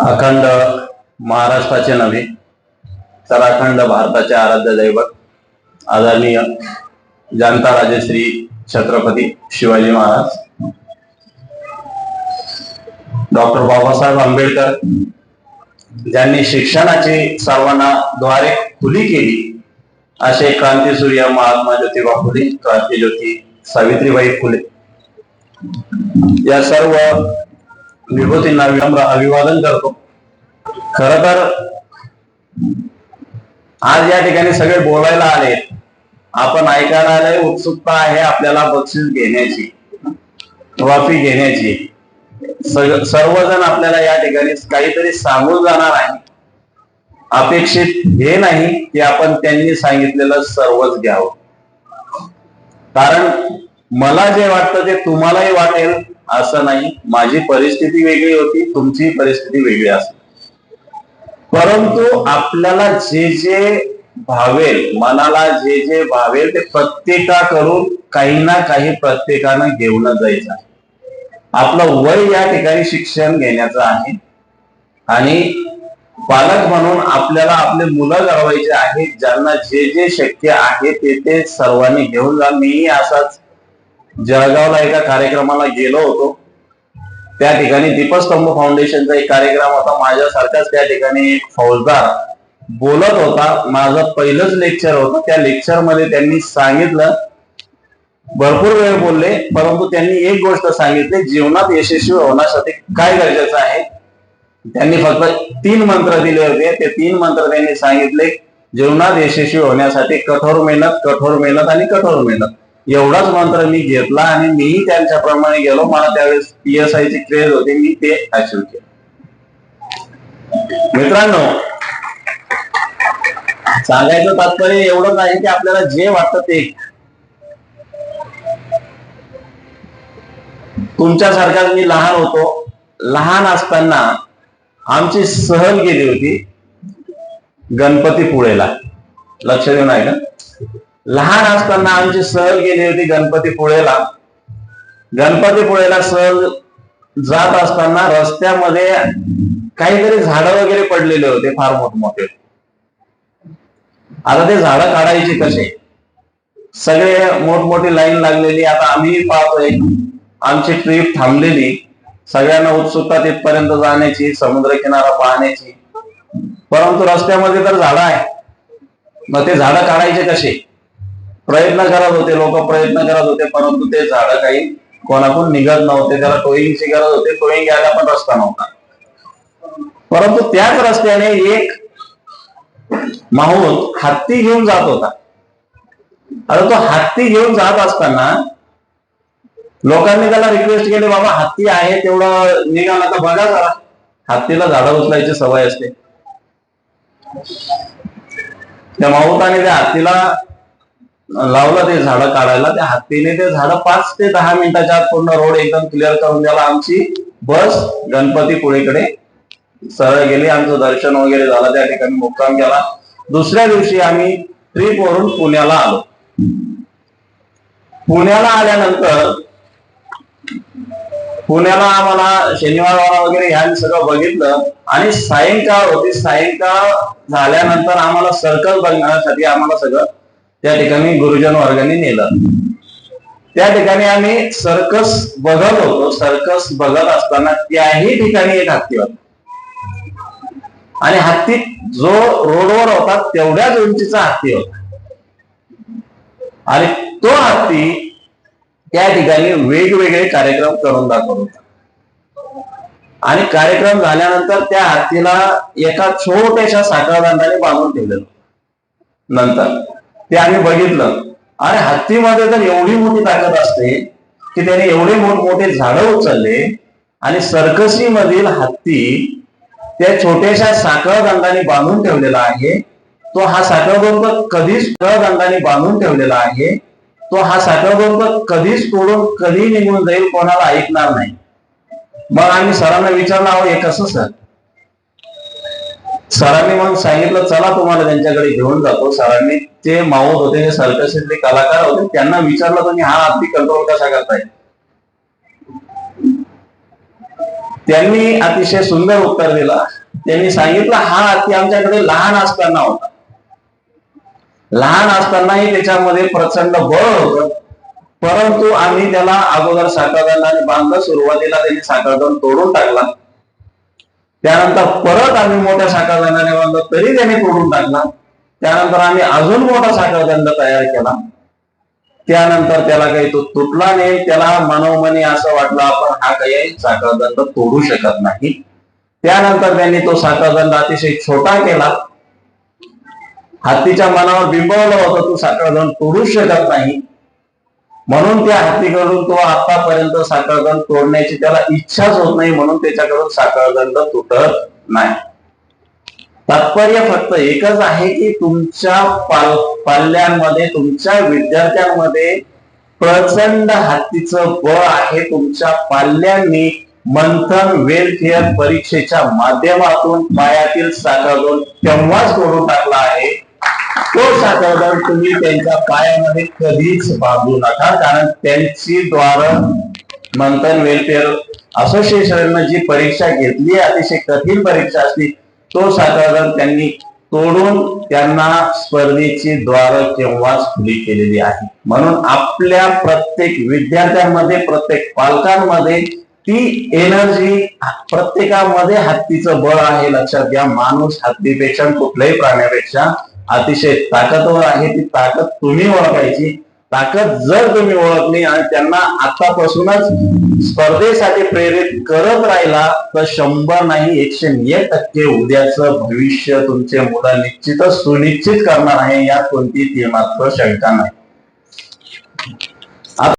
अखंड महाराष्ट्राचे नव्हे तर अखंड भारताचे आराध्य दैवत आदरणीय जनता राजेश्री छत्रपती शिवाजी महाराज. डॉक्टर बाबासाहेब आंबेडकर ज्यांनी शिक्षणाची सर्वांना द्वारे खुली केली असे क्रांतीसूर्य महात्मा ज्योतिबा फुले क्रांतीज्योती सावित्रीबाई फुले. या सर्व विभूतींना विनम्र अभिवादन करतो. खर तर आज या ठिकाणी सगळे बोलायला आले. आपण ऐकायला आले उत्सुकता आहे आपल्याला बक्षीस घेण्याची ट्रॉफी घेण्याची. सर्वजण आपल्याला या ठिकाणी काहीतरी सांगून जाणार आहे. अपेक्षित हे नाही की आपण त्यांनी सांगितलेलं सर्वच घ्यावं. कारण मला जे वाटतं ते तुम्हालाही वाटेल. असं नाही. माझी परिस्थिती वेगळी होती तुमची परिस्थिती वेगळी असेल. परंतु आपल्याला जे जे भावेल मनाला जे जे भावेल ते प्रत्येकाकडून काही ना काही प्रत्येकानं घेऊन जायचं आहे. आपलं वय या ठिकाणी शिक्षण घेण्याचं आहे. आणि पालक म्हणून आपल्याला आपले मुलं घडवायचे आहेत ज्यांना जे जे शक्य आहे ते ते सर्वांनी घेऊन जा. मीही असाच जळगावला एका कार्यक्रमाला गेलो होतो. त्या ठिकाणी दीपस्तंभ फाउंडेशनचा एक कार्यक्रम होता. माझ्यासारखाच त्या ठिकाणी एक फौजदार बोलत होता. माझं पहिलंच लेक्चर होतं. त्या लेक्चरमध्ये त्यांनी सांगितलं भरपूर वेळ बोलले परंतु त्यांनी एक गोष्ट सांगितली जीवनात यशस्वी होण्यासाठी काय गरजेचं आहे? त्यांनी फक्त तीन मंत्र दिले होते. ते तीन मंत्र त्यांनी सांगितले जीवनात यशस्वी होण्यासाठी कठोर मेहनत कठोर मेहनत आणि कठोर मेहनत. एवढाच मंत्र मी घेतला आणि मीही त्यांच्याप्रमाणे गेलो. मला त्यावेळेस पी एस ची क्रेज होती. मी ते अचीव केलं. मित्रांनो सांगायचं तात्पर्य एवढंच आहे की आपल्याला जे वाटतं ते. तुमच्यासारखाच मी लहान होतो. लहान असताना आमची सहल गेली होती गणपतीपुळेला. लक्ष देऊन आहे का लहान असताना आमची सहल गेली होती गणपतीपुळेला. गणपतीपुळेला सहल जात असताना रस्त्यामध्ये काहीतरी झाड वगैरे पडलेले होते फार मोठमोठे. आता ते झाड काढायचे कसे सगळे मोठमोठी लाईन लागलेली. आता आम्ही पाहतोय आमची ट्रिप थांबलेली. सगळ्यांना उत्सुकता तिथपर्यंत जाण्याची समुद्र किनारा पाहण्याची. परंतु रस्त्यामध्ये तर झाडं आहे मग ते झाडं काढायचे कसे? प्रयत्न करत होते लोक प्रयत्न करत होते परंतु ते झाड काही कोणाकडून निघत नव्हते त्याला टोईंगची गरज होती टोईंग यायला पण रस्ता नव्हता. परंतु त्याच रस्त्याने एक माहून हत्ती घेऊन जात होता. आता तो हत्ती घेऊन जात असताना लोकांनी त्याला रिक्वेस्ट केली बाबा हत्ती आहे तेवढं निघाला तर बघा जरा. हत्तीला झाडं उचलायची सवय असते. त्या माऊताने त्या हत्तीला लावलं ते झाडं काढायला त्या हत्तीने ते झाडं पाच ते दहा मिनिटाच्या आत पूर्ण रोड एकदम क्लिअर करून द्याला आमची बस गणपतीपुळेकडे सरळ गेली. आमचं दर्शन वगैरे झालं त्या ठिकाणी मुक्काम केला. दुसऱ्या दिवशी आम्ही ट्रिप वरून पुण्याला आलो. पुण्याला आल्यानंतर पुण्याला आम्हाला शनिवार वारा वगैरे ह्या सगळं बघितलं आणि सायंकाळ होती. सायंकाळ झाल्यानंतर आम्हाला सर्कल बघण्यासाठी आम्हाला सगळं त्या ठिकाणी गुरुजन वर्गाने नेलं. त्या ठिकाणी आम्ही सर्कस बघत होतो. सर्कस बघत असताना त्याही ठिकाणी एक हत्ती होता. आणि हत्ती जो रोडवर होता तेवढ्याच उंचीचा हत्ती होता. आणि तो हत्ती त्या ठिकाणी वेगवेगळे कार्यक्रम करून दाखवत होता. आणि कार्यक्रम झाल्यानंतर त्या हत्तीला एका छोट्याशा साखळदंडाने बांधून ठेवलेलं नंतर. ते आम्ही बघितलं. आणि हत्तीमध्ये तर एवढी मोठी ताकद असते की त्याने एवढे मोठमोठे झाडं उचलले आणि सर्कसी मधील हत्ती त्या छोट्याशा साखळ दंडाने बांधून ठेवलेला आहे. तो हा साखळ कधीच दंडाने बांधून ठेवलेला आहे. तो हा साखळ कधीच तोडून कधी निघून जाईल कोणाला ऐकणार नाही. मग आम्ही सरांना विचारलं आहोत हे कसं सर? सरांनी मग सांगितलं चला तुम्हाला त्यांच्याकडे घेऊन जातो. सरांनी ते माऊत होते जे सर्कसीतले कलाकार होते त्यांना विचारलं तुम्ही हा हत्ती कंट्रोल कसा करताय? त्यांनी अतिशय सुंदर उत्तर दिला. त्यांनी सांगितलं हा हत्ती आमच्याकडे लहान असताना होता. लहान असतानाही त्याच्यामध्ये प्रचंड बळ होत. परंतु आम्ही त्याला अगोदर साखरदंडाने बांधलं सुरुवातीला त्यांनी साखरदंड तोडून टाकला. त्यानंतर परत आम्ही मोठ्या साखरदंडाने बांधलं तरी त्याने तोडून टाकला. त्यानंतर आम्ही अजून मोठा साखरदंड तयार केला. त्यानंतर त्याला काही तो तुटला नाही. त्याला मनोमनी असं वाटलं आपण हा काही साखरदंड तोडू शकत नाही. त्यानंतर त्यांनी तो साखरदंड अतिशय छोटा केला. हत्तीच्या मनावर बिंबवलं होतं तू साखरदंड तोडूच शकत नाही. म्हणून त्या हत्तीकडून तो आतापर्यंत साखळगंध तोडण्याची त्याला इच्छाच होत नाही म्हणून त्याच्याकडून साखरदंड तुटत नाही. तात्पर्य फक्त एकच आहे की तुमच्या पाल पाल्यांमध्ये तुमच्या विद्यार्थ्यांमध्ये प्रचंड हत्तीचं बळ आहे. तुमच्या पाल्यांनी मंथन वेलफेअर परीक्षेच्या माध्यमातून पायातील साखळगंध तेव्हाच तोडून टाकला आहे? तो साखरदंड तुम्ही त्यांच्या पायामध्ये कधीच बांधू नका कारण त्यांची द्वारा मंथन वेलफेअर असोसिएशननं जी परीक्षा घेतली अतिशय कठीण परीक्षा असली तो साखरदंड त्यांनी तोडून त्यांना स्पर्धेची द्वार केव्हाच खुली केलेली आहे म्हणून आपल्या प्रत्येक विद्यार्थ्यांमध्ये प्रत्येक पालकांमध्ये ती एनर्जी प्रत्येकामध्ये हत्तीचं बळ आहे लक्षात घ्या माणूस हत्तीपेक्षा कुठल्याही प्राण्यापेक्षा अतिशय ताकदवर आहे ती ताकद तुम्ही ओळखायची. ताकद जर तुम्ही ओळखली आणि त्यांना आतापासूनच स्पर्धेसाठी प्रेरित करत राहिला तर शंभर नाही एकशे एक टक्के उद्याचं भविष्य तुमचे मुलं निश्चितच सुनिश्चित करणार आहे यात कोणती ती मात्र शंका नाही.